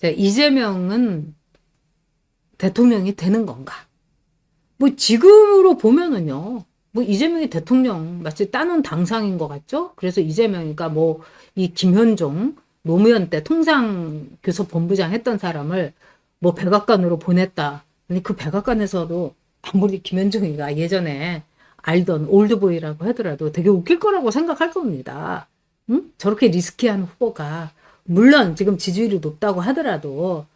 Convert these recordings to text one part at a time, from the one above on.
자, 이재명은 대통령이 되는 건가? 뭐 지금으로 보면은요. 뭐 이재명이 대통령 마치 따놓은 당상인 것 같죠? 그래서 이재명이가 뭐 이 김현종 노무현 때 통상 교섭 본부장 했던 사람을 뭐 백악관으로 보냈다. 아니 그 백악관에서도 아무리 김현종이가 예전에 알던 올드보이라고 하더라도 되게 웃길 거라고 생각할 겁니다. 응? 저렇게 리스키한 후보가 물론 지금 지지율이 높다고 하더라도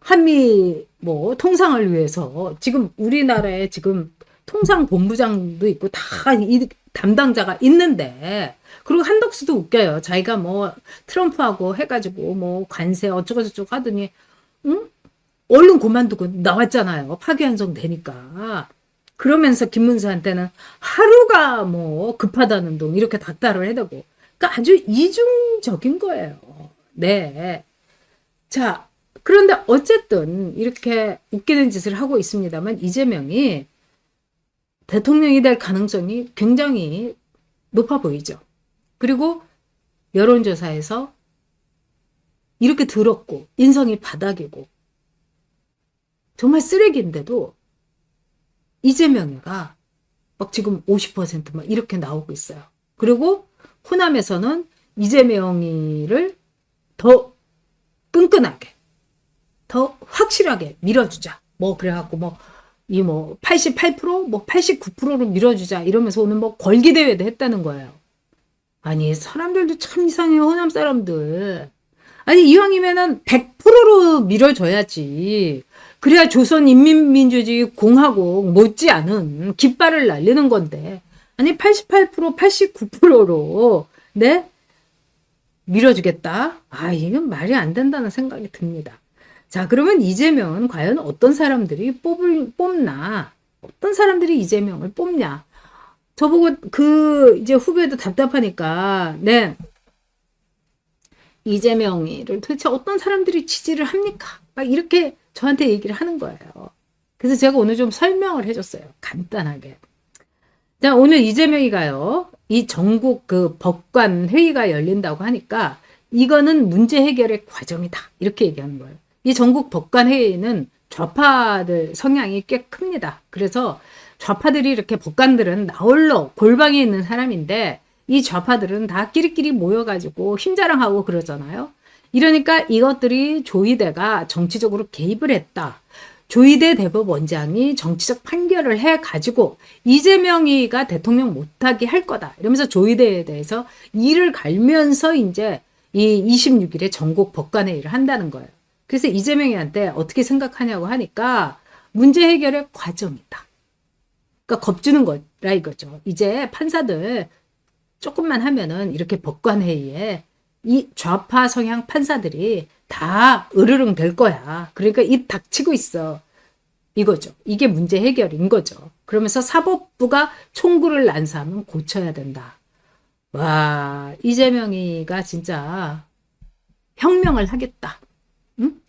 한미 뭐 통상을 위해서 지금 우리나라에 지금 통상 본부장도 있고 다 이 담당자가 있는데 그리고 한덕수도 웃겨요. 자기가 뭐 트럼프하고 해가지고 뭐 관세 어쩌고 저쩌고 하더니 응? 얼른 그만두고 나왔잖아요. 파기환송 되니까. 그러면서 김문수한테는 하루가 뭐 급하다는 동 이렇게 닥달을 해대고 그러니까 아주 이중적인 거예요. 네. 자, 그런데 어쨌든 이렇게 웃기는 짓을 하고 있습니다만 이재명이 대통령이 될 가능성이 굉장히 높아 보이죠. 그리고 여론조사에서 이렇게 더럽고 인성이 바닥이고 정말 쓰레기인데도 이재명이가 막 지금 50%막 이렇게 나오고 있어요. 그리고 호남에서는 이재명이를 더 끈끈하게, 더 확실하게 밀어주자. 뭐 그래갖고 뭐 이 뭐 88%, 뭐 89%로 밀어주자 이러면서 오늘 뭐 걸기 대회도 했다는 거예요. 아니 사람들도 참 이상해요 호남 사람들. 아니 이왕이면은 100%로 밀어줘야지. 그래야 조선인민민주주의 공화국 못지않은 깃발을 날리는 건데 아니 88% 89%로 네 밀어주겠다. 아 이건 말이 안 된다는 생각이 듭니다. 자 그러면 이재명은 과연 어떤 사람들이 뽑을 뽑나? 어떤 사람들이 이재명을 뽑냐? 저보고 그 이제 후배도 답답하니까 네 이재명이를 도대체 어떤 사람들이 지지를 합니까? 막 이렇게 저한테 얘기를 하는 거예요. 그래서 제가 오늘 좀 설명을 해줬어요. 간단하게. 자, 오늘 이재명이가요, 이 전국 그 법관 회의가 열린다고 하니까 이거는 문제 해결의 과정이다. 이렇게 얘기하는 거예요. 이 전국 법관 회의는 좌파들 성향이 꽤 큽니다. 그래서 좌파들이 이렇게 법관들은 나홀로 골방에 있는 사람인데 이 좌파들은 다 끼리끼리 모여가지고 힘자랑하고 그러잖아요. 이러니까 이것들이 조희대가 정치적으로 개입을 했다. 조희대 대법원장이 정치적 판결을 해 가지고 이재명이가 대통령 못하게 할 거다. 이러면서 조희대에 대해서 일을 갈면서 이제 이 26일에 전국 법관회의를 한다는 거예요. 그래서 이재명이한테 어떻게 생각하냐고 하니까 문제 해결의 과정이다. 그러니까 겁주는 거라 이거죠. 이제 판사들 조금만 하면은 이렇게 법관회의에 이 좌파 성향 판사들이 다 으르릉 될 거야. 그러니까 입 닥치고 있어. 이거죠. 이게 문제 해결인 거죠. 그러면서 사법부가 총구를 난사하면 고쳐야 된다. 와, 이재명이가 진짜 혁명을 하겠다. 응?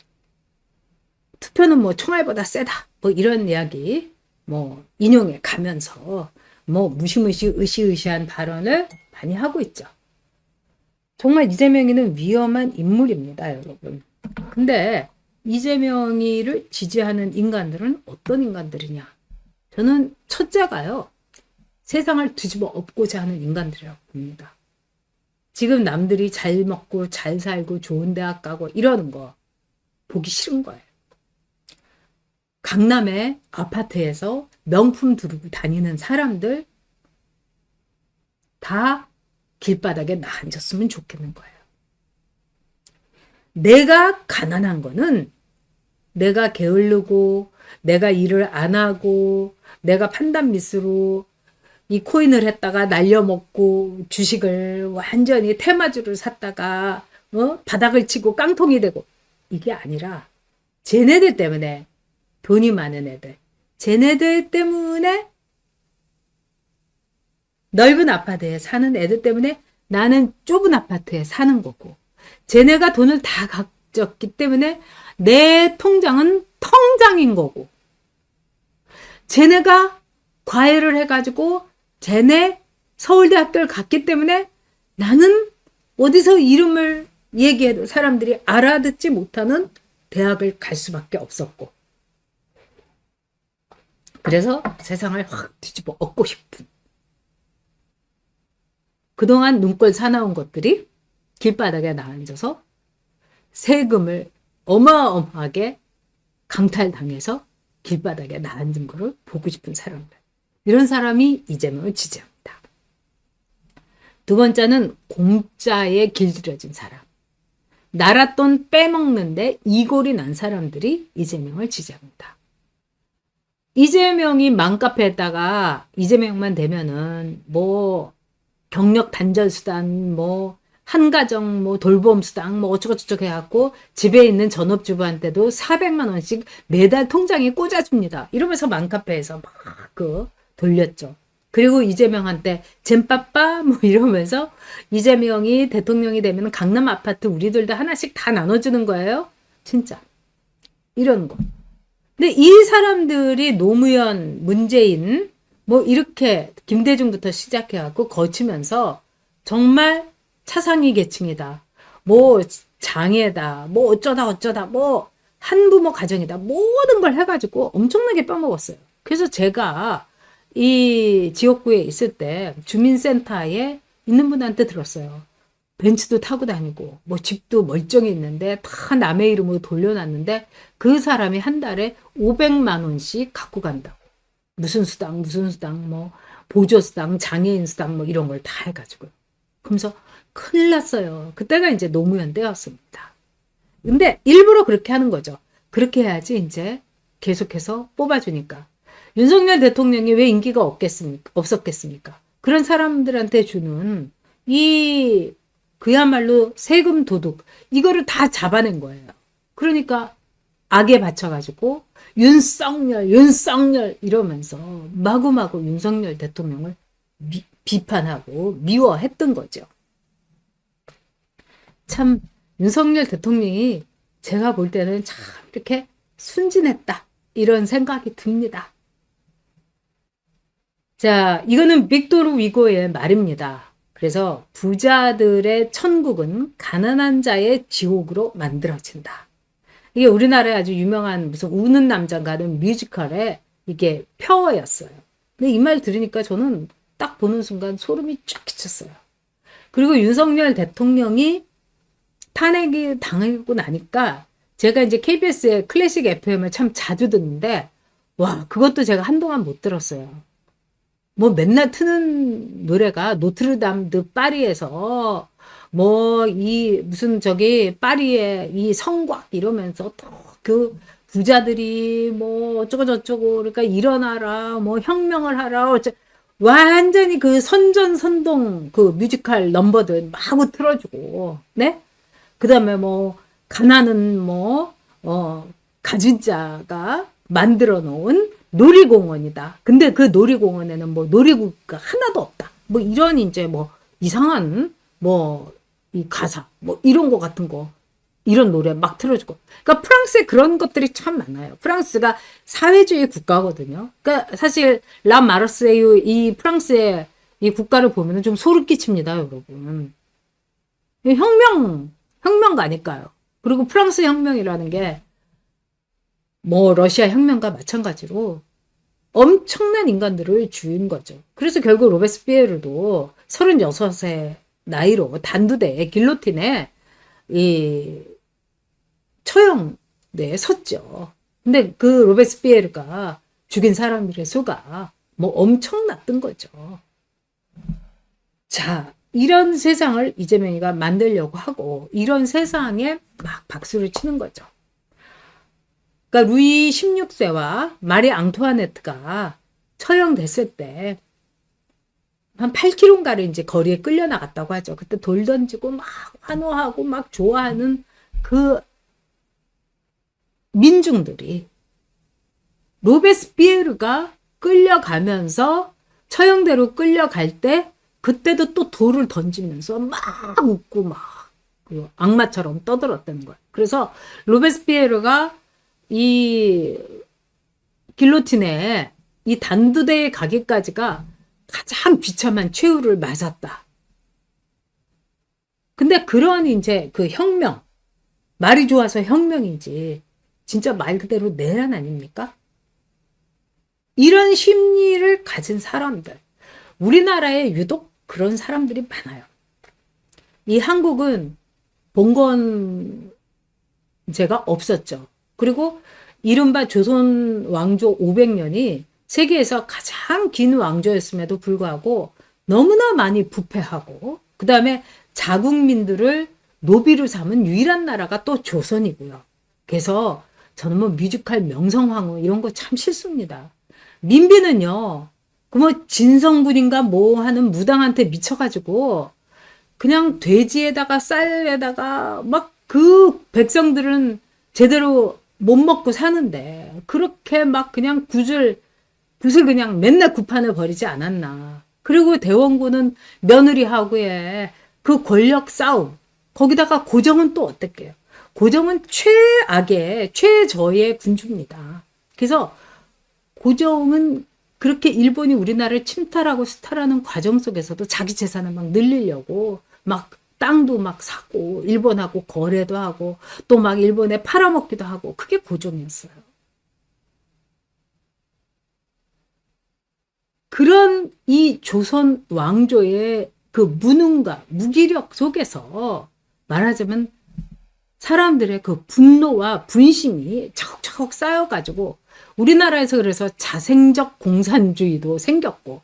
투표는 뭐 총알보다 세다. 뭐 이런 이야기 뭐 인용해 가면서 뭐 무시무시 으시으시한 발언을 많이 하고 있죠. 정말 이재명이는 위험한 인물입니다, 여러분. 근데 이재명이를 지지하는 인간들은 어떤 인간들이냐? 저는 첫째가요. 세상을 뒤집어 엎고자 하는 인간들이라고 봅니다. 지금 남들이 잘 먹고 잘 살고 좋은 대학 가고 이러는 거 보기 싫은 거예요. 강남의 아파트에서 명품 두르고 다니는 사람들 다 길바닥에 나 앉았으면 좋겠는 거예요. 내가 가난한 거는 내가 게을르고 내가 일을 안 하고 내가 판단 미스로 이 코인을 했다가 날려먹고 주식을 완전히 테마주를 샀다가 어? 바닥을 치고 깡통이 되고 이게 아니라 쟤네들 때문에 돈이 많은 애들 쟤네들 때문에 넓은 아파트에 사는 애들 때문에 나는 좁은 아파트에 사는 거고 쟤네가 돈을 다 가졌기 때문에 내 통장은 통장인 거고 쟤네가 과외를 해가지고 쟤네 서울대학교를 갔기 때문에 나는 어디서 이름을 얘기해도 사람들이 알아듣지 못하는 대학을 갈 수밖에 없었고 그래서 세상을 확 뒤집어 엎고 싶은 그동안 눈꼴 사나운 것들이 길바닥에 나앉아서 세금을 어마어마하게 강탈당해서 길바닥에 나앉은 것을 보고 싶은 사람들. 이런 사람이 이재명을 지지합니다. 두 번째는 공짜에 길들여진 사람. 나라 돈 빼먹는데 이골이 난 사람들이 이재명을 지지합니다. 이재명이 맘카페에다가 이재명만 되면은 뭐 경력 단절 수단 뭐 한가정 뭐 돌봄 수당 뭐 어쩌고저쩌고 해갖고 집에 있는 전업주부한테도 400만 원씩 매달 통장에 꽂아줍니다. 이러면서 맘카페에서 막 그 돌렸죠. 그리고 이재명한테 잼빠빠 뭐 이러면서 이재명이 대통령이 되면 강남 아파트 우리들도 하나씩 다 나눠주는 거예요. 진짜 이런 거. 근데 이 사람들이 노무현, 문재인 뭐 이렇게 김대중부터 시작해갖고 거치면서 정말 차상위 계층이다. 뭐 장애다. 뭐 어쩌다 어쩌다. 뭐 한부모 가정이다. 모든 걸 해가지고 엄청나게 빼먹었어요. 그래서 제가 이 지역구에 있을 때 주민센터에 있는 분한테 들었어요. 벤츠도 타고 다니고 뭐 집도 멀쩡히 있는데 다 남의 이름으로 돌려놨는데 그 사람이 한 달에 500만 원씩 갖고 간다고. 무슨 수당 무슨 수당 뭐 보조 수당 장애인 수당 뭐 이런 걸 다 해가지고. 그러면서 큰일 났어요. 그때가 이제 노무현 때였습니다. 근데 일부러 그렇게 하는 거죠. 그렇게 해야지 이제 계속해서 뽑아주니까. 윤석열 대통령이 왜 인기가 없겠습니까? 없었겠습니까? 그런 사람들한테 주는 이 그야말로 세금 도둑 이거를 다 잡아낸 거예요. 그러니까 악에 받쳐가지고 윤석열 윤석열 이러면서 마구마구 윤석열 대통령을 미, 비판하고 미워했던 거죠. 참 윤석열 대통령이 제가 볼 때는 참 이렇게 순진했다 이런 생각이 듭니다. 자, 이거는 빅토르 위고의 말입니다. 그래서 부자들의 천국은 가난한 자의 지옥으로 만들어진다. 이게 우리나라에 아주 유명한 무슨 우는 남자가는 뮤지컬의 이게 표어였어요. 근데 이 말 들으니까 저는 딱 보는 순간 소름이 쫙 끼쳤어요. 그리고 윤석열 대통령이 탄핵이 당하고 나니까 제가 이제 KBS의 클래식 FM을 참 자주 듣는데 와 그것도 제가 한동안 못 들었어요. 뭐 맨날 트는 노래가 노트르담 드 파리에서 뭐 이 무슨 저기 파리의 이 성곽 이러면서 또그 부자들이 뭐 어쩌고 저쩌고 그러니까 일어나라 뭐 혁명을 하라 어쩌 완전히 그 선전선동 그 뮤지컬 넘버들 마구 틀어주고 네 그 다음에 뭐 가난은 뭐어 가진 자가 만들어 놓은 놀이공원이다. 근데 그 놀이공원에는 뭐 놀이구가 하나도 없다. 뭐 이런 이제 뭐 이상한 뭐 이 가사 뭐 이런 거 같은 거 이런 노래 막 틀어주고. 그러니까 프랑스에 그런 것들이 참 많아요. 프랑스가 사회주의 국가거든요. 그러니까 사실 라 마르세유 이 프랑스의 이 국가를 보면은 좀 소름 끼칩니다, 여러분. 혁명 혁명가 아닐까요? 그리고 프랑스 혁명이라는 게 뭐 러시아 혁명과 마찬가지로 엄청난 인간들을 죽인 거죠. 그래서 결국 로베스피에르도 36세 나이로 단두대 길로틴에 이 처형에 섰죠. 근데 그 로베스피에르가 죽인 사람들의 수가 뭐 엄청났던 거죠. 자, 이런 세상을 이재명이가 만들려고 하고 이런 세상에 막 박수를 치는 거죠. 그러니까 루이 16세와 마리 앙투아네트가 처형됐을 때 한 8km인가를 이제 거리에 끌려 나갔다고 하죠. 그때 돌 던지고 막 환호하고 막 좋아하는 그 민중들이 로베스피에르가 끌려가면서 처형대로 끌려갈 때 그때도 또 돌을 던지면서 막 웃고 막 악마처럼 떠들었다는 거예요. 그래서 로베스피에르가 이 길로틴에 이 단두대에 가기까지가 가장 비참한 최후를 맞았다. 근데 그런 이제 그 혁명, 말이 좋아서 혁명이지, 진짜 말 그대로 내란 아닙니까? 이런 심리를 가진 사람들, 우리나라에 유독 그런 사람들이 많아요. 이 한국은 봉건제가 없었죠. 그리고 이른바 조선 왕조 500년이 세계에서 가장 긴 왕조였음에도 불구하고 너무나 많이 부패하고 그 다음에 자국민들을 노비로 삼은 유일한 나라가 또 조선이고요. 그래서 저는 뭐 뮤지컬 명성황후 이런 거 참 싫습니다. 민비는요, 그 뭐 진성군인가 뭐 하는 무당한테 미쳐가지고 그냥 돼지에다가 쌀에다가 막 그 백성들은 제대로 못 먹고 사는데 그렇게 막 그냥 굿을 굿을 그냥 맨날 굿판을 버리지 않았나. 그리고 대원군은 며느리하고의 그 권력 싸움 거기다가 고정은 또 어땠게요? 고정은 최악의 최저의 군주입니다. 그래서 고정은 그렇게 일본이 우리나라를 침탈하고 수탈하는 과정 속에서도 자기 재산을 막 늘리려고 막 땅도 막 사고 일본하고 거래도 하고 또 막 일본에 팔아먹기도 하고 그게 고종이었어요. 그런 이 조선 왕조의 그 무능과 무기력 속에서 말하자면 사람들의 그 분노와 분심이 차곡차곡 쌓여가지고 우리나라에서 그래서 자생적 공산주의도 생겼고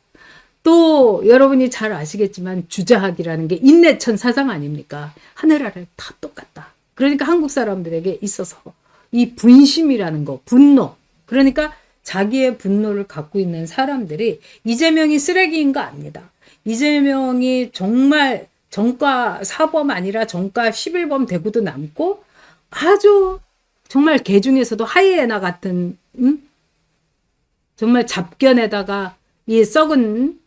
또 여러분이 잘 아시겠지만 주자학이라는 게 인내천 사상 아닙니까? 하늘 아래 다 똑같다. 그러니까 한국 사람들에게 있어서 이 분심이라는 거, 분노. 그러니까 자기의 분노를 갖고 있는 사람들이 이재명이 쓰레기인 거 압니다. 이재명이 정말 정가 사범 아니라 정가 11범 대구도 남고 아주 정말 개 중에서도 하이에나 같은 음? 정말 잡견에다가 이 썩은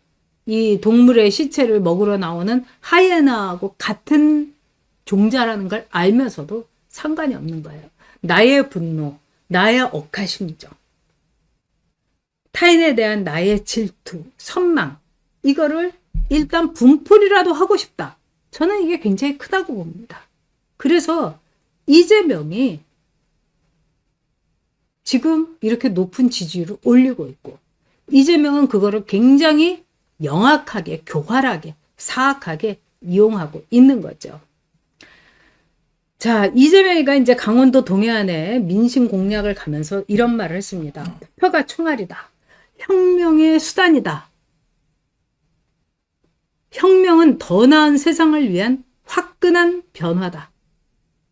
이 동물의 시체를 먹으러 나오는 하이에나하고 같은 종자라는 걸 알면서도 상관이 없는 거예요. 나의 분노, 나의 억하심정, 타인에 대한 나의 질투, 선망, 이거를 일단 분풀이라도 하고 싶다. 저는 이게 굉장히 크다고 봅니다. 그래서 이재명이 지금 이렇게 높은 지지율을 올리고 있고 이재명은 그거를 굉장히 영악하게 교활하게 사악하게 이용하고 있는 거죠. 자, 이재명이가 이제 강원도 동해안에 민심 공략을 가면서 이런 말을 했습니다. 투표가 총알이다. 혁명의 수단이다. 혁명은 더 나은 세상을 위한 화끈한 변화다.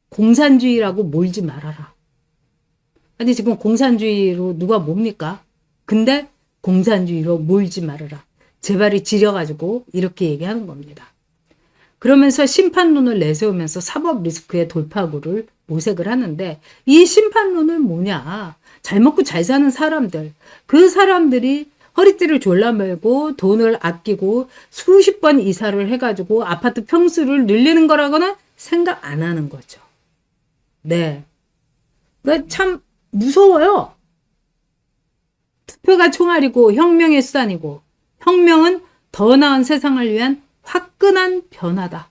공산주의라고 몰지 말아라. 아니, 지금 공산주의로 누가 뭡니까? 근데 공산주의로 몰지 말아라. 제발이 지려가지고 이렇게 얘기하는 겁니다. 그러면서 심판론을 내세우면서 사법 리스크의 돌파구를 모색을 하는데 이 심판론은 뭐냐? 잘 먹고 잘 사는 사람들, 그 사람들이 허리띠를 졸라 매고 돈을 아끼고 수십 번 이사를 해가지고 아파트 평수를 늘리는 거라고는 생각 안 하는 거죠. 네. 그러니까 참 무서워요. 투표가 총알이고 혁명의 수단이고 혁명은 더 나은 세상을 위한 화끈한 변화다.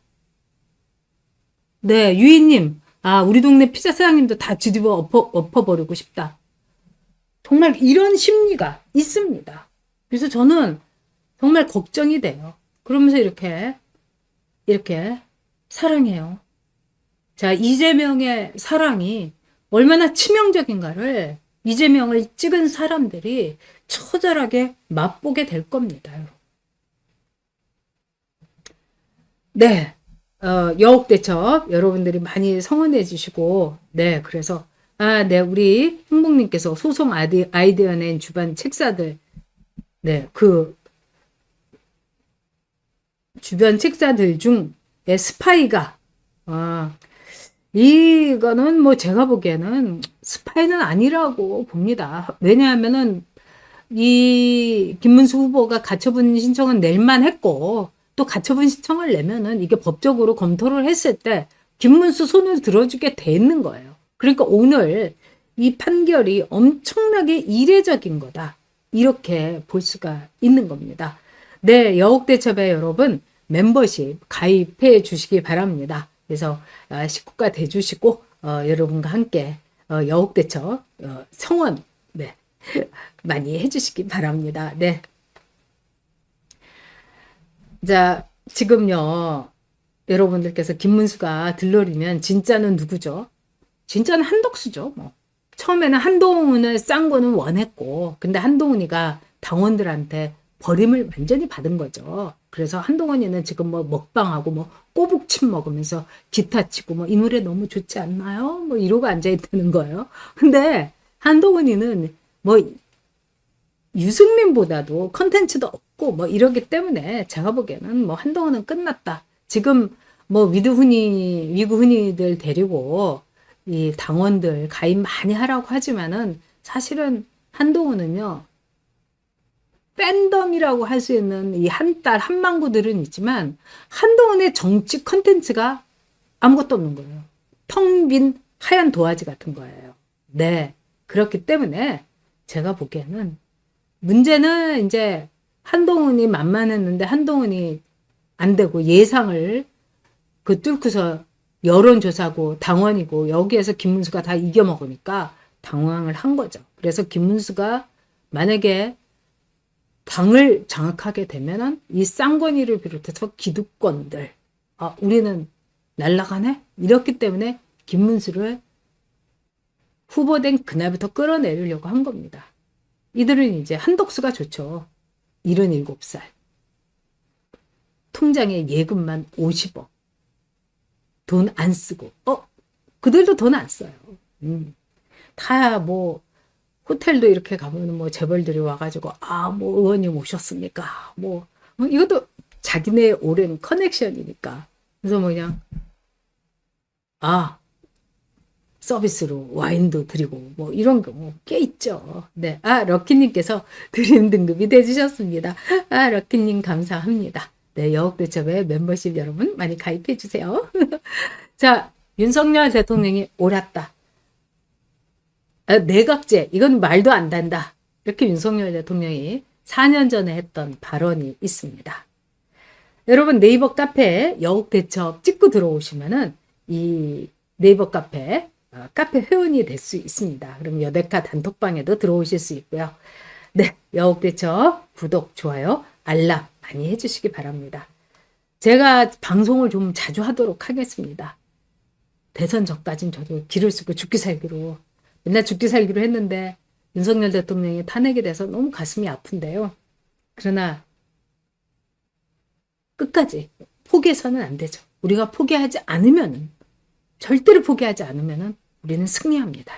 네, 유이님. 아, 우리 동네 피자 사장님도 다 뒤집어 엎어, 엎어버리고 싶다. 정말 이런 심리가 있습니다. 그래서 저는 정말 걱정이 돼요. 그러면서 이렇게, 이렇게 사랑해요. 자, 이재명의 사랑이 얼마나 치명적인가를 이재명을 찍은 사람들이 처절하게 맛보게 될 겁니다. 네. 어, 여옥대첩 여러분들이 많이 성원해 주시고, 네. 그래서, 아, 네. 우리 행복님께서 소송 아이디, 아이디어 낸 주변 책사들, 네. 그, 주변 책사들 중에 스파이가, 아, 이거는 뭐 제가 보기에는 스파이는 아니라고 봅니다. 왜냐하면은 이 김문수 후보가 가처분 신청은 낼만 했고 또 가처분 신청을 내면은 이게 법적으로 검토를 했을 때 김문수 손을 들어주게 돼 있는 거예요. 그러니까 오늘 이 판결이 엄청나게 이례적인 거다. 이렇게 볼 수가 있는 겁니다. 네, 여옥대첩의 여러분, 멤버십 가입해 주시기 바랍니다. 그래서 아, 식구가 돼 주시고 어, 여러분과 함께 어, 여옥대처 어, 성원 네. 많이 해주시기 바랍니다. 네. 자, 지금요, 여러분들께서 김문수가 들러리면 진짜는 누구죠? 진짜는 한덕수죠, 뭐. 처음에는 한동훈을 싼 거는 원했고, 근데 한동훈이가 당원들한테 버림을 완전히 받은 거죠. 그래서 한동훈이는 지금 뭐 먹방하고 뭐 꼬북침 먹으면서 기타 치고 뭐 이 노래 너무 좋지 않나요? 뭐 이러고 앉아있다는 거예요. 근데 한동훈이는 뭐 유승민보다도 컨텐츠도 없고 뭐 이러기 때문에 제가 보기에는 뭐 한동훈은 끝났다. 지금 뭐 위드훈이 위구훈이들 데리고 이 당원들 가입 많이 하라고 하지만은 사실은 한동훈은요 팬덤이라고 할 수 있는 이한달 한망구들은 있지만 한동훈의 정치 컨텐츠가 아무것도 없는 거예요. 텅 빈 하얀 도화지 같은 거예요. 네. 그렇기 때문에 제가 보기에는 문제는 이제 한동훈이 만만했는데 한동훈이 안 되고 예상을 그 뚫고서 여론조사고 당원이고 여기에서 김문수가 다 이겨먹으니까 당황을 한 거죠. 그래서 김문수가 만약에 당을 장악하게 되면은 이 쌍권이를 비롯해서 기득권들 아 우리는 날라가네 이렇기 때문에 김문수를 후보된 그날부터 끌어내리려고 한 겁니다. 이들은 이제 한덕수가 좋죠. 77살. 통장에 예금만 50억. 돈 안 쓰고. 어, 그들도 돈 안 써요. 음. 다 뭐, 호텔도 이렇게 가면 뭐 재벌들이 와가지고, 아, 뭐 의원님 오셨습니까? 뭐, 어, 이것도 자기네 오랜 커넥션이니까. 그래서 뭐 그냥, 아, 서비스로 와인도 드리고 뭐 이런 거꽤 있죠. 네. 아, 럭키님께서 드림 등급이 돼주셨습니다. 아, 럭키님 감사합니다. 네, 여옥대첩의 멤버십 여러분 많이 가입해 주세요. 자, 윤석열 대통령이 옳았다. 아, 내각제, 이건 말도 안 된다. 이렇게 윤석열 대통령이 4년 전에 했던 발언이 있습니다. 여러분 네이버 카페 여옥대첩 찍고 들어오시면은 이 네이버 카페 어, 카페 회원이 될 수 있습니다. 그럼 여백화 단톡방에도 들어오실 수 있고요. 네, 여옥대처 구독, 좋아요, 알람 많이 해주시기 바랍니다. 제가 방송을 좀 자주 하도록 하겠습니다. 대선 전까진 저도 길을 쓰고 죽기 살기로 맨날 죽기 살기로 했는데 윤석열 대통령이 탄핵이 돼서 너무 가슴이 아픈데요. 그러나 끝까지 포기해서는 안 되죠. 우리가 포기하지 않으면은 절대로 포기하지 않으면은 우리는 승리합니다.